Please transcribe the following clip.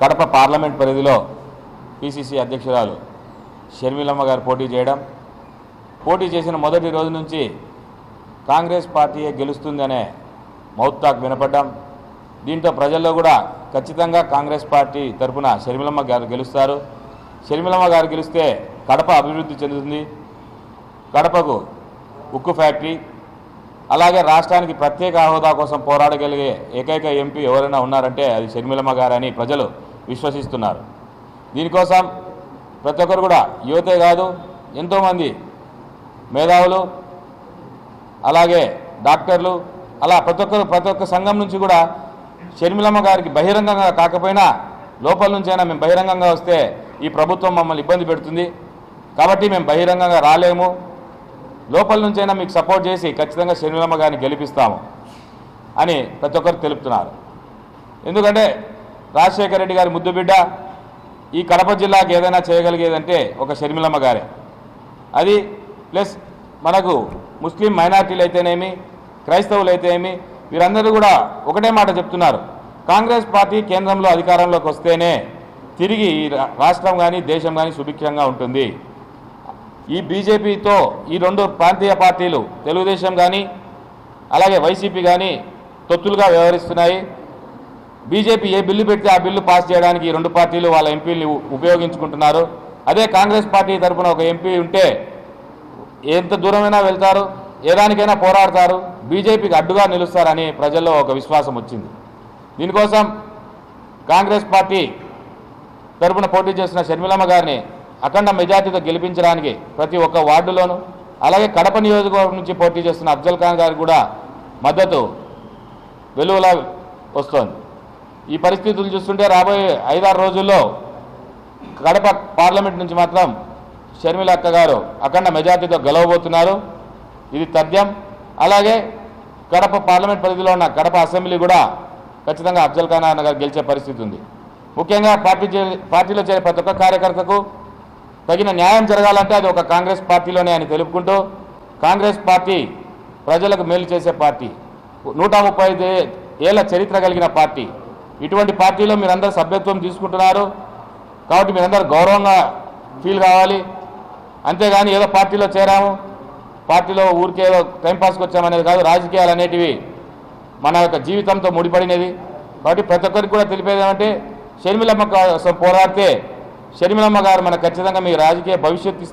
Kadapa parliament పరిధిలో PCC అధ్యక్షురాలు షర్మిలమ్మ గారు పోటీ చేయడం పోటీ చేసిన మొదటి రోజు నుంచి కాంగ్రెస్ పార్టీయే గెలుస్తుందనే మౌత్తాక్ వినపడ్డం. దీంతో ప్రజల్లో కూడా ఖచ్చితంగా కాంగ్రెస్ పార్టీ తరఫున షర్మిలమ్మ గారు గెలుస్తారు. షర్మిలమ్మ గారు గెలిస్తే కడప అభివృద్ధి చెందుతుంది. కడపకు ఉక్కు ఫ్యాక్టరీ అలాగే రాష్ట్రానికి ప్రత్యేక హోదా కోసం పోరాడగలిగే ఏకైక ఎంపీ ఎవరైనా ఉన్నారంటే అది షర్మిలమ్మ గారని ప్రజలు విశ్వసిస్తున్నారు. దీనికోసం ప్రతి ఒక్కరు కూడా యువతే కాదు ఎంతోమంది మేధావులు అలాగే డాక్టర్లు అలా ప్రతి ఒక్కరు ప్రతి ఒక్క సంఘం నుంచి కూడా షర్మిలమ్మ గారికి బహిరంగంగా కాకపోయినా లోపల నుంచైనా మేము బహిరంగంగా వస్తే ఈ ప్రభుత్వం మమ్మల్ని ఇబ్బంది పెడుతుంది. కాబట్టి మేము బహిరంగంగా రాలేము. లోపల నుంచైనా మీకు సపోర్ట్ చేసి ఖచ్చితంగా షర్మిలమ్మ గారిని గెలిపిస్తాము అని ప్రతి ఒక్కరు తెలుపుతున్నారు. ఎందుకంటే రాజశేఖర రెడ్డి గారి ముద్దుబిడ్డ ఈ కడప జిల్లాకి ఏదైనా చేయగలిగేదంటే ఒక షర్మిలమ్మ గారే. అది ప్లస్ మనకు ముస్లిం మైనార్టీలు అయితేనేమి క్రైస్తవులు అయితేనేమి వీరందరూ కూడా ఒకటే మాట చెప్తున్నారు. కాంగ్రెస్ పార్టీ కేంద్రంలో అధికారంలోకి వస్తేనే తిరిగి ఈ రా- రాష్ట్రం కానీ దేశం కానీ సుభిక్షంగా ఉంటుంది. ఈ బీజేపీతో ఈ రెండు ప్రాంతీయ పార్టీలు తెలుగుదేశం కానీ అలాగే వైసీపీ కానీ తొత్తులుగా వ్యవహరిస్తున్నాయి. బీజేపీ ఏ బిల్లు పెడితే ఆ బిల్లు పాస్ చేయడానికి ఈ రెండు పార్టీలు వాళ్ళ ఎంపీని ఉపయోగించుకుంటున్నారు. అదే కాంగ్రెస్ పార్టీ తరఫున ఒక ఎంపీ ఉంటే ఎంత దూరమైనా వెళ్తారు ఏ దానికైనా పోరాడతారు బీజేపీకి అడ్డుగా నిలుస్తారని ప్రజల్లో ఒక విశ్వాసం వచ్చింది. దీనికోసం కాంగ్రెస్ పార్టీ తరపున పోటీ చేసిన షర్మిలమ్మ గారిని అఖండ మెజార్టీతో గెలిపించడానికి ప్రతి ఒక్క వార్డులోనూ అలాగే కడప నియోజకవర్గం నుంచి పోటీ చేస్తున్న అఫ్జల్ ఖాన్ గారికి కూడా మద్దతు వెలువలా వస్తోంది. ఈ పరిస్థితులు చూస్తుంటే రాబోయే ఐదారు రోజుల్లో కడప పార్లమెంట్ నుంచి మాత్రం షర్మిల అక్క గారు అఖండ మెజార్టీతో గెలవబోతున్నారు. ఇది తథ్యం. అలాగే కడప పార్లమెంట్ పరిధిలో ఉన్న కడప అసెంబ్లీ కూడా ఖచ్చితంగా అఫ్జల్ ఖాన్ అన్న గారు గెలిచే పరిస్థితి ఉంది. ముఖ్యంగా పార్టీ చే- పార్టీలో చేరే ప్రతి ఒక్క కార్యకర్తకు తగిన న్యాయం జరగాలంటే అది ఒక కాంగ్రెస్ పార్టీలోనే అని తెలుపుకుంటూ కాంగ్రెస్ పార్టీ ప్రజలకు మేలు చేసే పార్టీ నూట ముప్పై ఐదు ఏళ్ళ చరిత్ర కలిగిన పార్టీ ఇటువంటి పార్టీలో మీరందరూ సభ్యత్వం తీసుకుంటున్నారు. కాబట్టి మీరందరూ గౌరవంగా ఫీల్ కావాలి. అంతేగాని ఏదో పార్టీలో చేరాము. పార్టీలో ఊరికే ఏదో టైంపాస్కి వచ్చామనేది కాదు. రాజకీయాలు అనేటివి మన యొక్క జీవితంతో ముడిపడినది కాబట్టి ప్రతి ఒక్కరికి కూడా తెలిపేది ఏమంటే షర్మిలమ్మ కోసం పోరాడితే షర్మిలమ్మ గారు మనకు ఖచ్చితంగా మీ రాజకీయ భవిష్యత్తు